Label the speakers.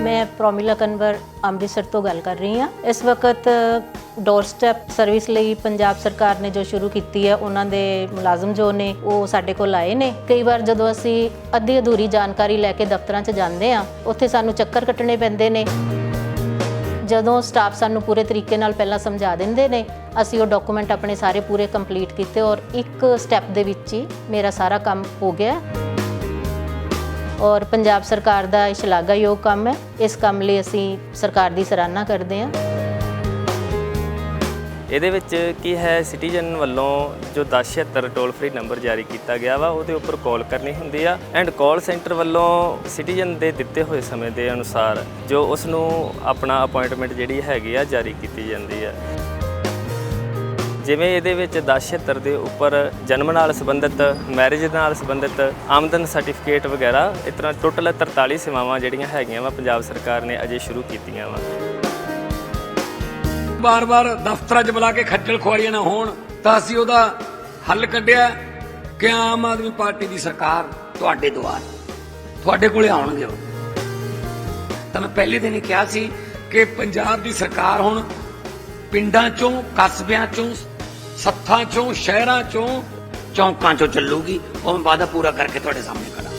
Speaker 1: ਮੈਂ ਪ੍ਰੋਮਿਲਾ ਕਨਵਰ ਅੰਮ੍ਰਿਤਸਰ ਤੋਂ ਗੱਲ ਕਰ ਰਹੀ ਹਾਂ। ਇਸ ਵਕਤ ਡੋਰ ਸਟੈਪ ਸਰਵਿਸ ਲਈ ਪੰਜਾਬ ਸਰਕਾਰ ਨੇ ਜੋ ਸ਼ੁਰੂ ਕੀਤੀ ਹੈ, ਉਹਨਾਂ ਦੇ ਮੁਲਾਜ਼ਮ ਜੋ ਨੇ, ਉਹ ਸਾਡੇ ਕੋਲ ਆਏ ਨੇ। ਕਈ ਵਾਰ ਜਦੋਂ ਅਸੀਂ ਅੱਧੀ ਅਧੂਰੀ ਜਾਣਕਾਰੀ ਲੈ ਕੇ ਦਫ਼ਤਰਾਂ 'ਚ ਜਾਂਦੇ ਆ ਉੱਥੇ ਸਾਨੂੰ ਚੱਕਰ ਕੱਟਣੇ ਪੈਂਦੇ ਨੇ। ਜਦੋਂ ਸਟਾਫ ਸਾਨੂੰ ਪੂਰੇ ਤਰੀਕੇ ਨਾਲ ਪਹਿਲਾਂ ਸਮਝਾ ਦਿੰਦੇ ਨੇ, ਅਸੀਂ ਉਹ ਡਾਕੂਮੈਂਟ ਆਪਣੇ ਸਾਰੇ ਪੂਰੇ ਕੰਪਲੀਟ ਕੀਤੇ ਔਰ ਇੱਕ ਸਟੈਪ ਦੇ ਵਿੱਚ ਹੀ ਮੇਰਾ ਸਾਰਾ ਕੰਮ ਹੋ ਗਿਆ। ਔਰ ਪੰਜਾਬ ਸਰਕਾਰ ਦਾ ਇਹ ਸ਼ਲਾਘਾਯੋਗ ਕੰਮ ਹੈ। ਇਸ ਕੰਮ ਲਈ ਅਸੀਂ ਸਰਕਾਰ ਦੀ ਸਰਾਹਨਾ ਕਰਦੇ ਹਾਂ।
Speaker 2: ਇਹਦੇ ਵਿੱਚ ਕੀ ਹੈ, ਸਿਟੀਜ਼ਨ ਵੱਲੋਂ ਜੋ 1076 ਟੋਲ ਫ੍ਰੀ ਨੰਬਰ ਜਾਰੀ ਕੀਤਾ ਗਿਆ ਵਾ, ਉਹਦੇ ਉੱਪਰ ਕਾਲ ਕਰਨੀ ਹੁੰਦੀ ਆ। ਐਂਡ ਕਾਲ ਸੈਂਟਰ ਵੱਲੋਂ ਸਿਟੀਜ਼ਨ ਦੇ ਦਿੱਤੇ ਹੋਏ ਸਮੇਂ ਦੇ ਅਨੁਸਾਰ ਜੋ ਉਸ ਨੂੰ ਆਪਣਾ ਅਪਾਇੰਟਮੈਂਟ ਜਿਹੜੀ ਹੈਗੀ ਆ, ਜਾਰੀ ਕੀਤੀ ਜਾਂਦੀ ਆ। ਜਿਵੇਂ ਇਹਦੇ ਵਿੱਚ 1076 ਦੇ ਉੱਪਰ ਜਨਮ ਨਾਲ ਸੰਬੰਧਿਤ ਮੈਰਿਜ ਨਾਲ ਸੰਬੰਧਿਤ, ਆਮਦਨ ਸਰਟੀਫਿਕੇਟ ਵਗੈਰਾ, ਇਸ ਤਰ੍ਹਾਂ ਟੋਟਲ 43 ਸੇਵਾਵਾਂ ਜਿਹੜੀਆਂ ਹੈਗੀਆਂ ਵਾ, ਪੰਜਾਬ ਸਰਕਾਰ ਨੇ ਅਜੇ ਸ਼ੁਰੂ ਕੀਤੀਆਂ ਵਾ।
Speaker 3: ਬਾਰ-ਬਾਰ ਦਫ਼ਤਰਾਂ 'ਚ ਬੁਲਾ ਕੇ ਖੱਜਲ ਖੁਆਰੀਆਂ ਨਾ ਹੋਣ, ਤਾਂ ਅਸੀਂ ਉਹਦਾ ਹੱਲ ਕੱਢਿਆ। ਕਿ ਆਮ ਆਦਮੀ ਪਾਰਟੀ ਦੀ ਸਰਕਾਰ ਤੁਹਾਡੇ ਦੁਆਰ, ਤੁਹਾਡੇ ਕੋਲੇ ਆਉਣਗੇ ਉਹ। ਤਾਂ ਮੈਂ ਪਹਿਲੇ ਦਿਨ ਹੀ ਕਿਹਾ ਸੀ ਕਿ ਪੰਜਾਬ ਦੀ ਸਰਕਾਰ ਹੁਣ ਪਿੰਡਾਂ 'ਚੋਂ, ਕਸਬਿਆਂ 'ਚੋਂ ਸੱਥਾਂ 'ਚੋਂ, ਸ਼ਹਿਰਾਂ 'ਚੋਂ, ਚੌਂਕਾਂ 'ਚੋਂ ਚੱਲੂਗੀ, ਉਹ ਮੈਂ ਵਾਅਦਾ ਪੂਰਾ ਕਰਕੇ ਤੁਹਾਡੇ ਸਾਹਮਣੇ ਖੜਾ।